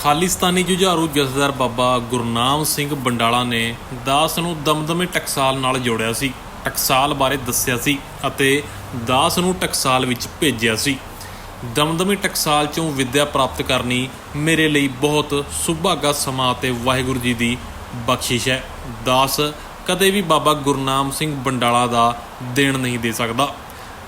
ਖਾਲਿਸਤਾਨੀ ਜੁਝਾਰੂ ਜਥੇਦਾਰ ਬਾਬਾ ਗੁਰਨਾਮ ਸਿੰਘ ਬੰਡਾਲਾ ਨੇ ਦਾਸ ਨੂੰ ਦਮਦਮੇ ਟਕਸਾਲ ਨਾਲ ਜੋੜਿਆ ਸੀ, ਟਕਸਾਲ ਬਾਰੇ ਦੱਸਿਆ ਸੀ ਅਤੇ ਦਾਸ ਨੂੰ ਟਕਸਾਲ ਵਿੱਚ ਭੇਜਿਆ ਸੀ। ਦਮਦਮੇ ਟਕਸਾਲ ਚੋਂ ਵਿੱਦਿਆ ਪ੍ਰਾਪਤ ਕਰਨੀ ਮੇਰੇ ਲਈ ਬਹੁਤ ਸੁਭਾਗਾ ਸਮਾਂ ਅਤੇ ਵਾਹਿਗੁਰੂ ਜੀ ਦੀ ਬਖਸ਼ਿਸ਼ ਹੈ। ਦਾਸ ਕਦੇ ਵੀ ਬਾਬਾ ਗੁਰਨਾਮ ਸਿੰਘ ਬੰਡਾਲਾ ਦਾ ਦੇਣ ਨਹੀਂ ਦੇ ਸਕਦਾ।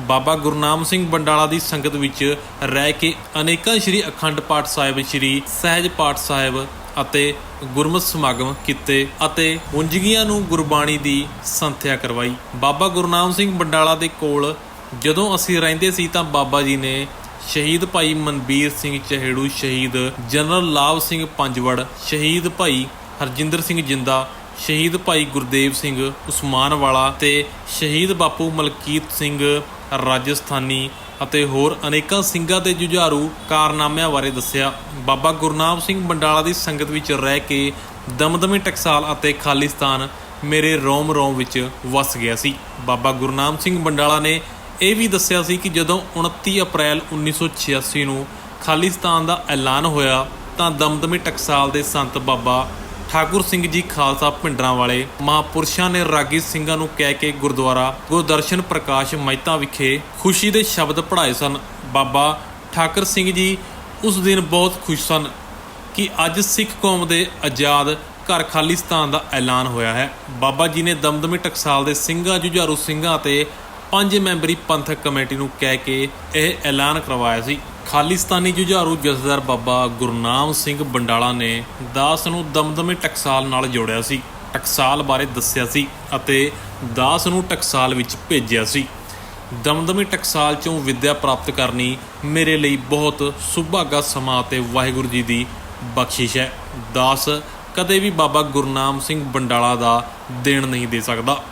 ਬਾਬਾ ਗੁਰਨਾਮ ਸਿੰਘ ਬੰਡਾਲਾ ਦੀ ਸੰਗਤ ਵਿੱਚ ਰਹਿ ਕੇ ਅਨੇਕਾਂ ਸ਼੍ਰੀ ਅਖੰਡ ਪਾਠ ਸਾਹਿਬ, ਸ਼੍ਰੀ ਸਹਿਜ ਪਾਠ ਸਾਹਿਬ ਅਤੇ ਗੁਰਮਤਿ ਸਮਾਗਮ ਕੀਤੇ ਅਤੇ ਉਂਜਗੀਆਂ ਨੂੰ ਗੁਰਬਾਣੀ ਦੀ ਸੰਥਿਆ ਕਰਵਾਈ। ਬਾਬਾ ਗੁਰਨਾਮ ਸਿੰਘ ਬੰਡਾਲਾ ਦੇ ਕੋਲ ਜਦੋਂ ਅਸੀਂ ਰਹਿੰਦੇ ਸੀ ਤਾਂ ਬਾਬਾ ਜੀ ਨੇ ਸ਼ਹੀਦ ਭਾਈ ਮਨਬੀਰ ਸਿੰਘ ਚਹੇੜੂ, ਸ਼ਹੀਦ ਜਨਰਲ ਲਾਭ ਸਿੰਘ ਪੰਜਵੜ, ਸ਼ਹੀਦ ਭਾਈ ਹਰਜਿੰਦਰ ਸਿੰਘ ਜਿੰਦਾ, ਸ਼ਹੀਦ ਭਾਈ ਗੁਰਦੇਵ ਸਿੰਘ ਉਸਮਾਨ ਵਾਲਾ ਤੇ ਸ਼ਹੀਦ ਬਾਪੂ ਮਲਕੀਤ ਸਿੰਘ ਰਾਜਸਥਾਨੀ ਅਤੇ ਹੋਰ ਅਨੇਕਾਂ ਸਿੰਘਾਂ ਦੇ ਜੁਝਾਰੂ ਕਾਰਨਾਮਿਆਂ ਬਾਰੇ ਦੱਸਿਆ। ਬਾਬਾ ਗੁਰਨਾਮ ਸਿੰਘ ਬੰਡਾਲਾ ਦੀ ਸੰਗਤ ਵਿੱਚ ਰਹਿ ਕੇ ਦਮਦਮੀ ਟਕਸਾਲ ਅਤੇ ਖਾਲਿਸਤਾਨ ਮੇਰੇ ਰੋਮ ਰੋਮ ਵਿੱਚ ਵਸ ਗਿਆ ਸੀ। ਬਾਬਾ ਗੁਰਨਾਮ ਸਿੰਘ ਬੰਡਾਲਾ ਨੇ ਇਹ ਵੀ ਦੱਸਿਆ ਸੀ ਕਿ ਜਦੋਂ 29 ਅਪ੍ਰੈਲ 1986 ਨੂੰ ਖਾਲਿਸਤਾਨ ਦਾ ਐਲਾਨ ਹੋਇਆ ਤਾਂ ਦਮਦਮੀ ਟਕਸਾਲ ਦੇ ਸੰਤ ਬਾਬਾ ਠਾਕੁਰ ਸਿੰਘ ਜੀ ਖਾਲਸਾ ਭਿੰਡਰਾਂ ਵਾਲੇ ਮਹਾਪੁਰਸ਼ਾਂ ਨੇ ਰਾਗੀ ਸਿੰਘਾਂ ਨੂੰ ਕਹਿ ਕੇ ਗੁਰਦੁਆਰਾ ਗੁਰਦਰਸ਼ਨ ਪ੍ਰਕਾਸ਼ ਮਹਿਤਾ ਵਿਖੇ ਖੁਸ਼ੀ ਦੇ ਸ਼ਬਦ ਪੜ੍ਹਾਏ ਸਨ। ਬਾਬਾ ਠਾਕੁਰ ਸਿੰਘ ਜੀ ਉਸ ਦਿਨ ਬਹੁਤ ਖੁਸ਼ ਸਨ ਕਿ ਅੱਜ ਸਿੱਖ ਕੌਮ ਦੇ ਆਜ਼ਾਦ ਘਰ ਖਾਲਿਸਤਾਨ ਦਾ ਐਲਾਨ ਹੋਇਆ ਹੈ। ਬਾਬਾ ਜੀ ਨੇ ਦਮਦਮੀ ਟਕਸਾਲ ਦੇ ਸਿੰਘਾਂ ਜੁਝਾਰੂ ਸਿੰਘਾਂ ਅਤੇ ਪੰਜ ਮੈਂਬਰੀ ਪੰਥਕ ਕਮੇਟੀ ਨੂੰ ਕਹਿ ਕੇ ਇਹ ਐਲਾਨ ਕਰਵਾਇਆ ਸੀ। ਖਾਲਿਸਤਾਨੀ ਜੁਝਾਰੂ ਜਥੇਦਾਰ ਬਾਬਾ ਗੁਰਨਾਮ ਸਿੰਘ ਬੰਡਾਲਾ ਨੇ ਦਾਸ ਨੂੰ ਦਮਦਮੇ ਟਕਸਾਲ ਨਾਲ ਜੋੜਿਆ ਸੀ, ਟਕਸਾਲ ਬਾਰੇ ਦੱਸਿਆ ਸੀ ਅਤੇ ਦਾਸ ਨੂੰ ਟਕਸਾਲ ਵਿੱਚ ਭੇਜਿਆ ਸੀ। ਦਮਦਮੀ ਟਕਸਾਲ ਚੋਂ ਵਿੱਦਿਆ ਪ੍ਰਾਪਤ ਕਰਨੀ ਮੇਰੇ ਲਈ ਬਹੁਤ ਸੁਭਾਗਾ ਸਮਾਂ ਅਤੇ ਵਾਹਿਗੁਰੂ ਜੀ ਦੀ ਬਖਸ਼ਿਸ਼ ਹੈ। ਦਾਸ ਕਦੇ ਵੀ ਬਾਬਾ ਗੁਰਨਾਮ ਸਿੰਘ ਬੰਡਾਲਾ ਦਾ ਦੇਣ ਨਹੀਂ ਦੇ ਸਕਦਾ।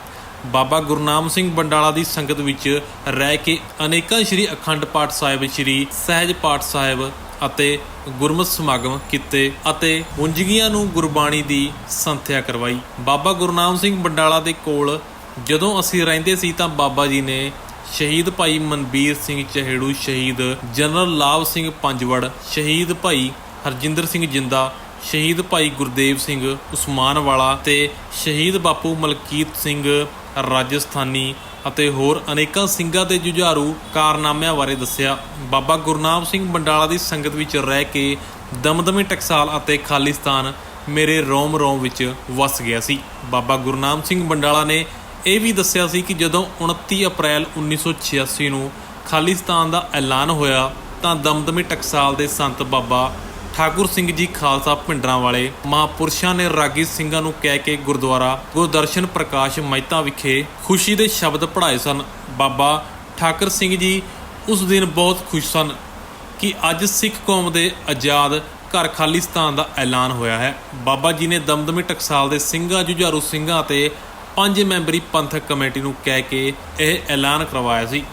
ਬਾਬਾ ਗੁਰਨਾਮ ਸਿੰਘ ਬੰਡਾਲਾ ਦੀ ਸੰਗਤ ਵਿੱਚ ਰਹਿ ਕੇ ਅਨੇਕਾਂ ਸ਼੍ਰੀ ਅਖੰਡ ਪਾਠ ਸਾਹਿਬ, ਸ਼੍ਰੀ ਸਹਿਜ ਪਾਠ ਸਾਹਿਬ ਅਤੇ ਗੁਰਮਤ ਸਮਾਗਮ ਕੀਤੇ ਅਤੇ ਉਂਜਗੀਆਂ ਨੂੰ ਗੁਰਬਾਣੀ ਦੀ ਸੰਥਿਆ ਕਰਵਾਈ। ਬਾਬਾ ਗੁਰਨਾਮ ਸਿੰਘ ਬੰਡਾਲਾ ਦੇ ਕੋਲ ਜਦੋਂ ਅਸੀਂ ਰਹਿੰਦੇ ਸੀ ਤਾਂ ਬਾਬਾ ਜੀ ਨੇ ਸ਼ਹੀਦ ਭਾਈ ਮਨਬੀਰ ਸਿੰਘ ਚਹੇੜੂ, ਸ਼ਹੀਦ ਜਨਰਲ ਲਾਭ ਸਿੰਘ ਪੰਜਵੜ, ਸ਼ਹੀਦ ਭਾਈ ਹਰਜਿੰਦਰ ਸਿੰਘ ਜਿੰਦਾ, ਸ਼ਹੀਦ ਭਾਈ ਗੁਰਦੇਵ ਸਿੰਘ ਉਸਮਾਨ ਵਾਲਾ ਤੇ ਸ਼ਹੀਦ ਬਾਪੂ ਮਲਕੀਤ ਸਿੰਘ ਰਾਜਸਥਾਨੀ ਅਤੇ ਹੋਰ ਅਨੇਕਾਂ ਸਿੰਘਾਂ ਦੇ ਜੁਝਾਰੂ ਕਾਰਨਾਮਿਆਂ ਬਾਰੇ ਦੱਸਿਆ। ਬਾਬਾ ਗੁਰਨਾਮ ਸਿੰਘ ਬੰਡਾਲਾ ਦੀ ਸੰਗਤ ਵਿੱਚ ਰਹਿ ਕੇ ਦਮਦਮੇ ਟਕਸਾਲ ਅਤੇ ਖਾਲਿਸਤਾਨ ਮੇਰੇ ਰੋਮ ਰੋਮ ਵਿੱਚ ਵਸ ਗਿਆ ਸੀ। ਬਾਬਾ ਗੁਰਨਾਮ ਸਿੰਘ ਬੰਡਾਲਾ ਨੇ ਇਹ ਵੀ ਦੱਸਿਆ ਸੀ ਕਿ ਜਦੋਂ 29 ਅਪ੍ਰੈਲ 1986 ਨੂੰ ਖਾਲਿਸਤਾਨ ਦਾ ਐਲਾਨ ਹੋਇਆ ਤਾਂ ਦਮਦਮੇ ਟਕਸਾਲ ਦੇ ਸੰਤ ਬਾਬਾ ਠਾਕੁਰ ਸਿੰਘ ਜੀ ਖਾਲਸਾ ਭਿੰਡਰਾਂ ਵਾਲੇ ਮਹਾਪੁਰਸ਼ਾਂ ਨੇ ਰਾਗੀ ਸਿੰਘਾਂ ਨੂੰ ਕਹਿ ਕੇ ਗੁਰਦੁਆਰਾ ਗੁਰਦਰਸ਼ਨ ਪ੍ਰਕਾਸ਼ ਮਹਿਤਾ ਵਿਖੇ ਖੁਸ਼ੀ ਦੇ ਸ਼ਬਦ ਪੜ੍ਹਾਏ ਸਨ। ਬਾਬਾ ਠਾਕੁਰ ਸਿੰਘ ਜੀ ਉਸ ਦਿਨ ਬਹੁਤ ਖੁਸ਼ ਸਨ ਕਿ ਅੱਜ ਸਿੱਖ ਕੌਮ ਦੇ ਆਜ਼ਾਦ ਘਰ ਖਾਲਿਸਤਾਨ ਦਾ ਐਲਾਨ ਹੋਇਆ ਹੈ। ਬਾਬਾ ਜੀ ਨੇ ਦਮਦਮੀ ਟਕਸਾਲ ਦੇ ਸਿੰਘਾਂ ਜੁਝਾਰੂ ਸਿੰਘਾਂ ਅਤੇ ਪੰਜ ਮੈਂਬਰੀ ਪੰਥਕ ਕਮੇਟੀ ਨੂੰ ਕਹਿ ਕੇ ਇਹ ਐਲਾਨ ਕਰਵਾਇਆ ਸੀ।